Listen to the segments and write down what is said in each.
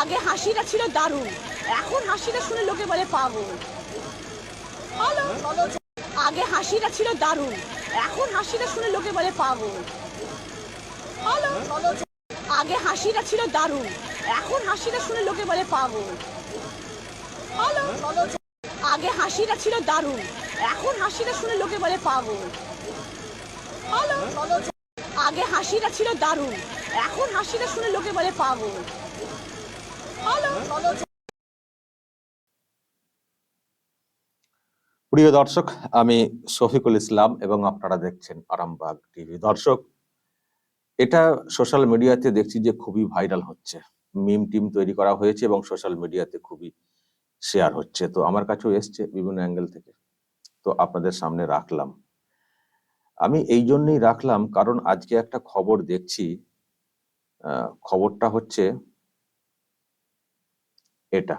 আগে হাসিটা ছিল দারুণ। এখন হাসিটা শুনে লোকে বলে পাগল। আগে হাসিটা ছিল দারুণ। এখন হাসিটা শুনে লোকে বলে পাগল। আগে হাসিটা ছিল দারুণ। এখন হাসিটা শুনে লোকে বলে পাগল। আগে হাসিটা ছিল দারুণ। এখন হাসিটা শুনে লোকে বলে পাগল। আগে হাসিটা ছিল দারুণ। এখন হাসিটা শুনে লোকে বলে পাগল। প্রিয় দর্শক, আমি শফিকুল ইসলাম এবং আপনারা দেখছেন আরামবাগ টিভি। দর্শক, এটা সোশ্যাল মিডিয়াতে দেখছি যে খুবই ভাইরাল হচ্ছে। মিম টিম তৈরি করা হয়েছে এবং সোশ্যাল মিডিয়াতে খুবই শেয়ার হচ্ছে। তো আমার কাছেও এসছে বিভিন্ন অ্যাঙ্গেল থেকে। তো আপনাদের সামনে রাখলাম। আমি এই জন্যই রাখলাম কারণ আজকে একটা খবর দেখছি। খবরটা হচ্ছে এটা।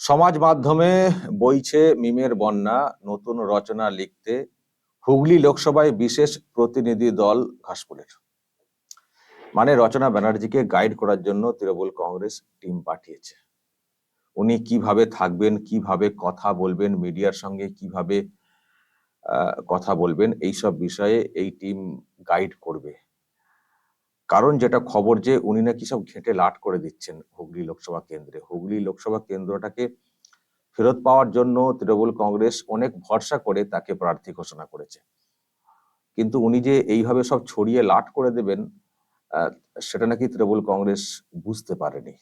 সমাজ মাধ্যমে বইছে মিমের বন্যা, নতুন রচনা লিখতে হুগলি লোকসভায় বিশেষ প্রতিনিধি দল ঘাসপুরের। মানে রচনা ব্যানার্জিকে গাইড করার জন্য তৃণমূল কংগ্রেস টিম পাঠিয়েছে। উনি কীভাবে থাকবেন, কীভাবে কথা বলবেন, মিডিয়ার সঙ্গে কীভাবে কথা বলবেন, এইসব বিষয়ে এই টিম গাইড করবে। কারণ যেটা খবর যে উনি নাকি সব ঘেঁটে লাট করে দিচ্ছেন হুগলি লোকসভা কেন্দ্রে। হুগলি লোকসভা কেন্দ্রটাকে ফেরত পাওয়ার জন্য তৃণমূল কংগ্রেস অনেক ভরসা করে তাকে প্রার্থী ঘোষণা করেছে। কিন্তু উনি যে এইভাবে সব ছড়িয়ে লাট করে দেবেন সেটা নাকি তৃণমূল কংগ্রেস বুঝতে পারেনি।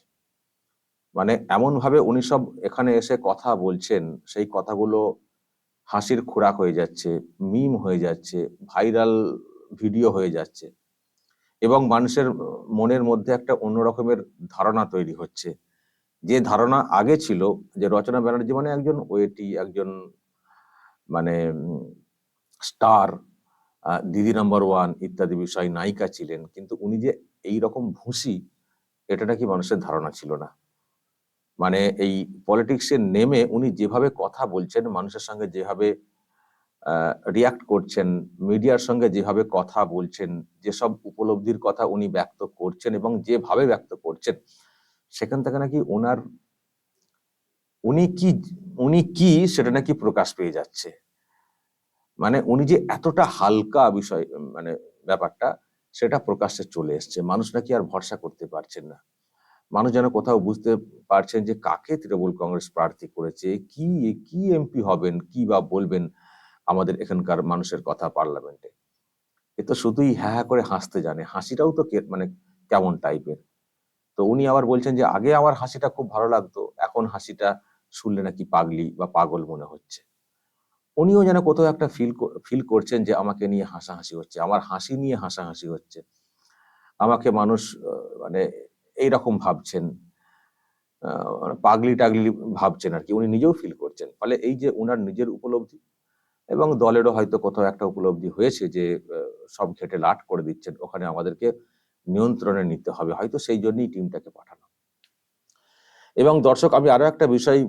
মানে এমন ভাবে উনি সব এখানে এসে কথা বলছেন, সেই কথাগুলো হাসির খোরাক হয়ে যাচ্ছে, মিম হয়ে যাচ্ছে, ভাইরাল ভিডিও হয়ে যাচ্ছে। এবং মানুষের মনের মধ্যে একটা অন্য রকমের ধারণা তৈরি হচ্ছে। যে ধারণা আগে ছিল যে রচনা ব্যানার্জি মানে একজন ওয়েটি, একজন মানে স্টার দিদি নাম্বার ওয়ান ইত্যাদি বিষয় নায়িকা ছিলেন। কিন্তু উনি যে এই রকম ভুসি এটা নাকি মানুষের ধারণা ছিল না। মানে এই পলিটিক্সে নেমে উনি যেভাবে কথা বলছেন, মানুষের সঙ্গে যেভাবে রিয়াক্ট করছেন মিডিয়ার সঙ্গে যেভাবে কথা বলছেন, যেসব উপলব্ধির কথা উনি ব্যক্ত করছেন এবং যেভাবে ব্যক্ত করছেন, সেখান থেকে নাকি ওনার, উনি কি উনি কি সেটা নাকি প্রকাশ পেয়ে যাচ্ছে। মানে উনি যে এতটা হালকা বিষয় মানে ব্যাপারটা, সেটা প্রকাশ্যে চলে এসছে। মানুষ নাকি আর ভরসা করতে পারছেন না। মানুষ যেন কোথাও বুঝতে পারছেন যে কাকে তৃণমূল কংগ্রেস প্রার্থী করেছে, কি কি এমপি হবেন, কি বা বলবেন আমাদের এখানকার মানুষের কথা পার্লামেন্টে। এ তো শুধুই হ্যাঁ হ্যাঁ করে হাসতে জানে। হাসিটাও তো মানে কেমন টাইপের। তো উনি আবার বলছেন যে, আগে আমার হাসিটা খুব ভালো লাগতো। এখন হাসিটা শুনলে নাকি পাগলি বা পাগল মনে হচ্ছে। উনিও যেন কোথাও একটা ফিল ফিল করছেন যে, আমাকে নিয়ে হাসাহাসি হচ্ছে। আমার হাসি নিয়ে হাসাহাসি হচ্ছে। আমাকে মানুষ মানে এইরকম ভাবছেন। মানে পাগলি টাগলি ভাবছেন আর কি উনি নিজেও ফিল করছেন। ফলে এই যে উনার নিজের উপলব্ধি এবং দলেরও হয়তো কোথাও একটা উপলব্ধি হয়েছে যে সব ঘেটে লাট করে দিচ্ছেন। ওখানে আমাদেরকে নিয়ন্ত্রণে নিতে হবে। হয়তো সেই জন্যই টিমটাকে পাঠানো। এবং দর্শক, আমি আরও একটা বিষয়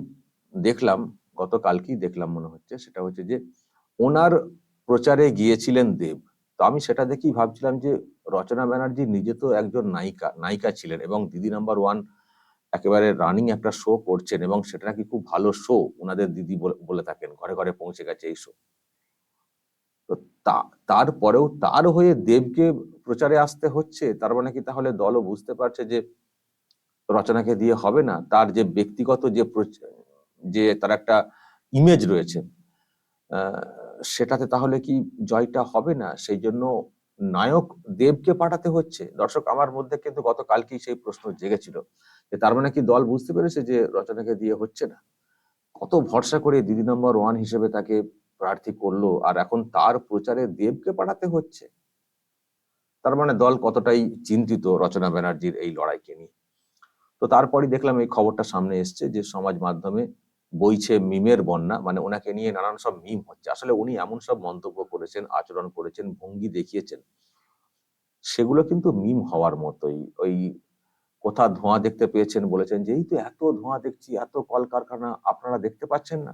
দেখলাম, গতকালকেই দেখলাম মনে হচ্ছে, সেটা হচ্ছে যে, ওনার প্রচারে গিয়েছিলেন দেব। তো আমি সেটা দেখেই ভাবছিলাম যে, রচনা ব্যানার্জি নিজে তো একজন নায়িকা নায়িকা ছিলেন এবং দিদি নাম্বার ওয়ান একেবারে রানিং একটা শো করছেন এবং সেটা নাকি খুব ভালো শো ওনাদের দিদি বলে- বলে থাকেন। ঘরে ঘরে পৌঁছে গেছে এই শো তো, তারপরেও তার হয়ে দেবকে প্রচারে আসতে হচ্ছে, তার মানে কি তাহলে দলও বুঝতে পারছে যে রচনাকে দিয়ে হবে না, তার যে ব্যক্তিগত যে যে তার একটা ইমেজ রয়েছে সেটাতে তাহলে কি জয়টা হবে না? সেই জন্য নায়ক দেবকে পাঠাতে হচ্ছে। দর্শক, আমার মধ্যে কিন্তু গতকালকেই সেই প্রশ্ন জেগেছিল যে তার মানে কি দল বুঝতে পেরেছে যে রচনাকে দিয়ে হচ্ছে না? কত ভরসা করে দিদি নম্বর ওয়ান হিসেবে তাকে প্রার্থী করল, আর এখন তার প্রচারে দেবকে পাঠাতে হচ্ছে। তার মানে দল কতটাই চিন্তিত রচনা ব্যানার্জির এই লড়াইকে নিয়ে। তো তারপরই দেখলাম এই খবরটা সামনে এসছে যে সমাজ মাধ্যমে বইছে মিমের বন্যা মানে ওনাকে নিয়ে নানান সব মিম হচ্ছে। আসলে উনি এমন সব মন্তব্য করেছেন, আচরণ করেছেন, ভঙ্গি দেখিয়েছেন। সেগুলো কিন্তু মিম হওয়ার মতোই। ওই কোথা ধোঁয়া দেখতে পেয়েছেন বলেছেন যে, এই তো এত ধোঁয়া দেখছি, এত কলকারখানা, আপনারা দেখতে পাচ্ছেন না?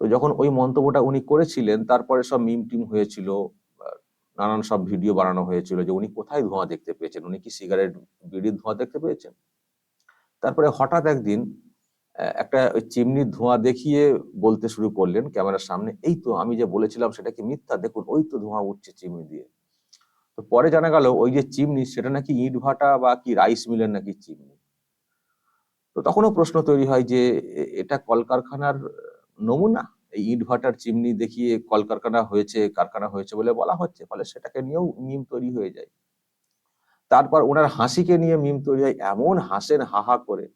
তো যখন ওই মন্তব্যটা উনি করেছিলেন, তারপরে সব মিম টিম হয়েছিল নানান সব ভিডিও বানানো হয়েছিল যে উনি কোথায় ধোঁয়া দেখতে পেয়েছেন? উনি কি সিগারেট বিড়ির ধোঁয়া দেখতে পেয়েছেন? তারপরে হঠাৎ একদিন একটা ওই চিমনির ধোঁয়া দেখিয়ে বলতে শুরু করলেন ক্যামেরার সামনে, এই তো আমি যে বলেছিলাম সেটা কি মিথ্যা? দেখুন, ওই তো ধোঁয়া উঠছে চিমনি দিয়ে। তো পরে জানা গেল ওই যে চিমনি, সেটা নাকি ইট ভাটা বা কি রাইস মিলের নাকি চিমনি। তো তখনও প্রশ্ন তৈরি হয় যে এটা কলকারখানার নমুনা, এই ইট ভাটার চিমনি দেখিয়ে কলকারখানা হয়েছে, কারখানা হয়েছে বলে বলা হচ্ছে, ফলে সেটাকে নিয়েও মিম তৈরি হয়ে যায়। তারপর ওনার হাসিকে নিয়ে মিম তৈরি হয় এমন হাসেন হাহা করে।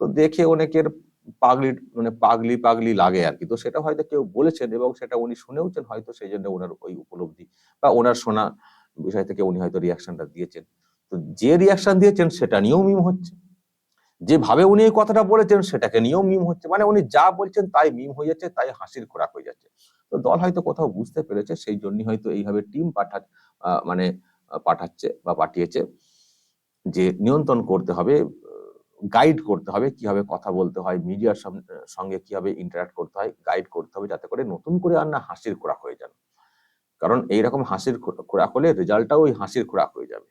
তো দেখে অনেকের পাগলি মানে পাগলি পাগলি লাগে আর কি। তো সেটা হয়তো কেউ বলেছেন এবং সেটা উনি শুনেওছেন হয়তো সেই জন্য ওনার ওই উপলব্ধি বা ওনার শোনা বিষয় থেকে উনি হয়তো রিয়াকশনটা দিয়েছেন। তো যে রিয়াকশন দিয়েছেন সেটা নিয়েও মিম হচ্ছে। যেভাবে উনি এই কথাটা বলেছেন, সেটাকে নিয়েও মিম হচ্ছে। মানে উনি যা বলছেন তাই মিম হয়ে যাচ্ছে, তাই হাসির খোরাক হয়ে যাচ্ছে। তো দল হয়তো কোথাও বুঝতে পেরেছে, সেই জন্যই হয়তো এইভাবে টিম পাঠা মানে পাঠাচ্ছে বা পাঠিয়েছে যে নিয়ন্ত্রণ করতে হবে গাইড করতে হবে কীভাবে কথা বলতে হয়, মিডিয়ার সঙ্গে কীভাবে ইন্টারাক্ট করতে হয় গাইড করতে হবে যাতে করে নতুন করে আর না হাসির খোরাক হয়ে যান। কারণ এইরকম হাসির খোরাক হলে রেজাল্টটাও ওই হাসির খোরাক হয়ে যাবে।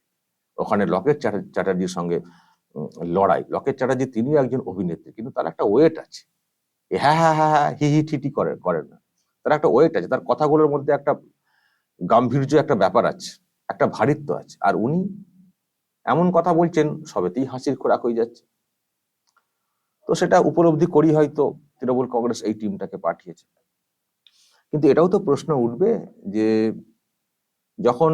ওখানে লকেট চ্যাটা- চ্যাটার্জির সঙ্গে লড়াই। লকেট চ্যাটার্জি তিনিও একজন অভিনেত্রী, কিন্তু তার একটা ওয়েট আছে। হ্যাঁ হ্যাঁ হ্যাঁ হ্যাঁ হি হি ঠিটি করেন করেন না। তার একটা ওয়েট আছে, তার কথাগুলোর মধ্যে একটা গাম্ভীর্য একটা ব্যাপার আছে, একটা ভারিত্ব আছে। আর উনি এমন কথা বলছেন, সবেতেই হাসির খোরাক হয়ে যাচ্ছে। তো সেটা উপলব্ধি করি হয়তো তৃণমূল কংগ্রেস এই টিমটাকে পাঠিয়েছে। কিন্তু এটাও তো প্রশ্ন উঠবে যে যখন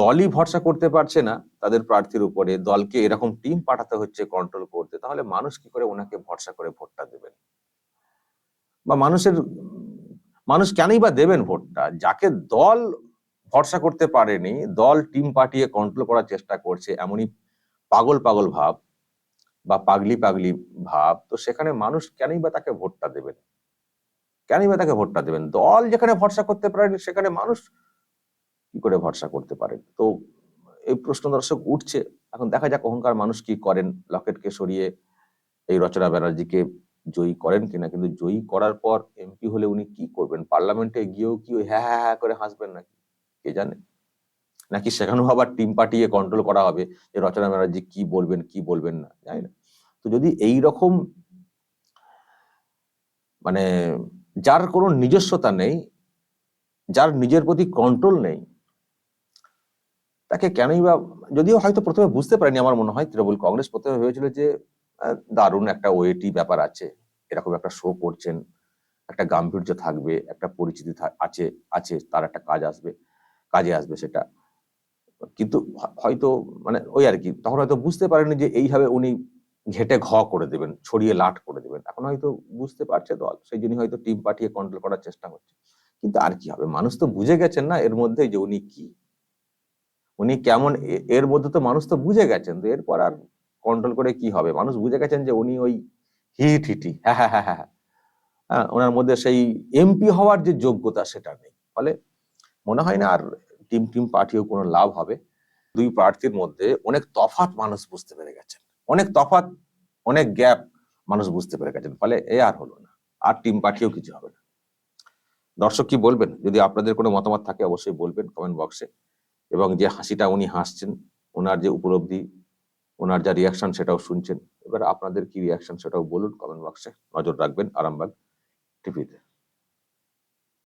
দলই ভরসা করতে পারছে না, তাদের প্রার্থীর উপরে দলকে এরকম টিম পাঠাতে হচ্ছে কন্ট্রোল করতে, তাহলে মানুষ কি করে ওনাকে ভরসা করে ভোটটা দেবেন? বা মানুষের, মানুষ কেনই বা দেবেন ভোটটা? যাকে দল ভরসা করতে পারেনি, দল টিম পাঠিয়ে কন্ট্রোল করার চেষ্টা করছে, এমনই পাগল পাগল ভাব বা পাগলি পাগলি ভাব, তো সেখানে মানুষ কেনই বা তাকে ভোটটা দেবেন? কেনই বা তাকে ভোটটা দেবেন? দল যেখানে ভরসা করতে পারেনি, সেখানে মানুষ কি করে ভরসা করতে পারেন? তো এই প্রশ্ন দর্শক উঠছে। এখন দেখা যাক অহংকার মানুষ কি করেন? লকেটকে সরিয়ে এই রচনা ব্যানার্জিকে জয়ী করেন কিনা? কিন্তু জয়ী করার পর এমপি হলে উনি কি করবেন? পার্লামেন্টে গিয়েও কি ওই হ্যাঁ হ্যাঁ হ্যাঁ করে হাসবেন নাকি? কে জানে? নাকি সেখানেও আবার টিম পাঠিয়ে কন্ট্রোল করা হবে যে রচনা ব্যানার্জি কি বলবেন কি বলবেন না? জানি না। তো যদি এই রকম মানে যার কোনো নিজস্বতা নেই, যার নিজের প্রতি কন্ট্রোল নেই তাকে কেনই বা, যদিও হয়তো প্রথমে বুঝতে পারেনি আমার মনে হয়, তৃণমূল কংগ্রেস প্রথমে ভেবেছিল যে দারুণ একটা ওয়েটি ব্যাপার আছে এরকম একটা শো করছেন, একটা গাম্ভীর্য থাকবে, একটা পরিচিতি আছে আছে, তার একটা কাজ আসবে, কাজে আসবে সেটা। কিন্তু হয়তো মানে ওই আর কি, তখন হয়তো বুঝতে পারেনি যে এইভাবে উনি ঘেটে ঘ করে দেবেন, ছড়িয়ে লাট করে দেবেন, এখন হয়তো বুঝতে পারছে দল, সেই জন্য হয়তো টিম পাঠিয়ে কন্ট্রোল করার চেষ্টা হচ্ছে কিন্তু আর কি হবে, মানুষ তো বুঝে গেছেন না এর মধ্যে যে উনি কি। উনি কেমন এর মধ্যে তো মানুষ তো বুঝে গেছেন, তো এরপর আর কন্ট্রোল করে কি হবে? মানুষ বুঝে গেছেন যে উনি ওই হি ঠিটি হ্যাঁ হ্যাঁ হ্যাঁ হ্যাঁ। হ্যাঁ ওনার মধ্যে সেই এমপি হওয়ার যে যোগ্যতা সেটা নেই। ফলে মনে হয় না আর টিম টিম পাঠিয়েও কোনো লাভ হবে। দুই প্রার্থীর মধ্যে অনেক তফাৎ মানুষ বুঝতে পেরে গেছেন। অনেক তফাত অনেক গ্যাপ মানুষ বুঝতে পেরে গেছেন। ফলে এ আর হলো না, আর টিম পাঠিয়েও কিছু হবে না। দর্শক কি বলবেন? যদি আপনাদের কোনো মতামত থাকে অবশ্যই বলবেন কমেন্ট বক্সে। এবং যে হাসিটা উনি হাসছেন, ওনার যে উপলব্ধি, ওনার যা রিয়াকশন সেটাও শুনছেন। এবার আপনাদের কি রিয়াকশন সেটাও বলুন কমেন্ট বক্সে নজর রাখবেন, আরামবাগ টিভিতে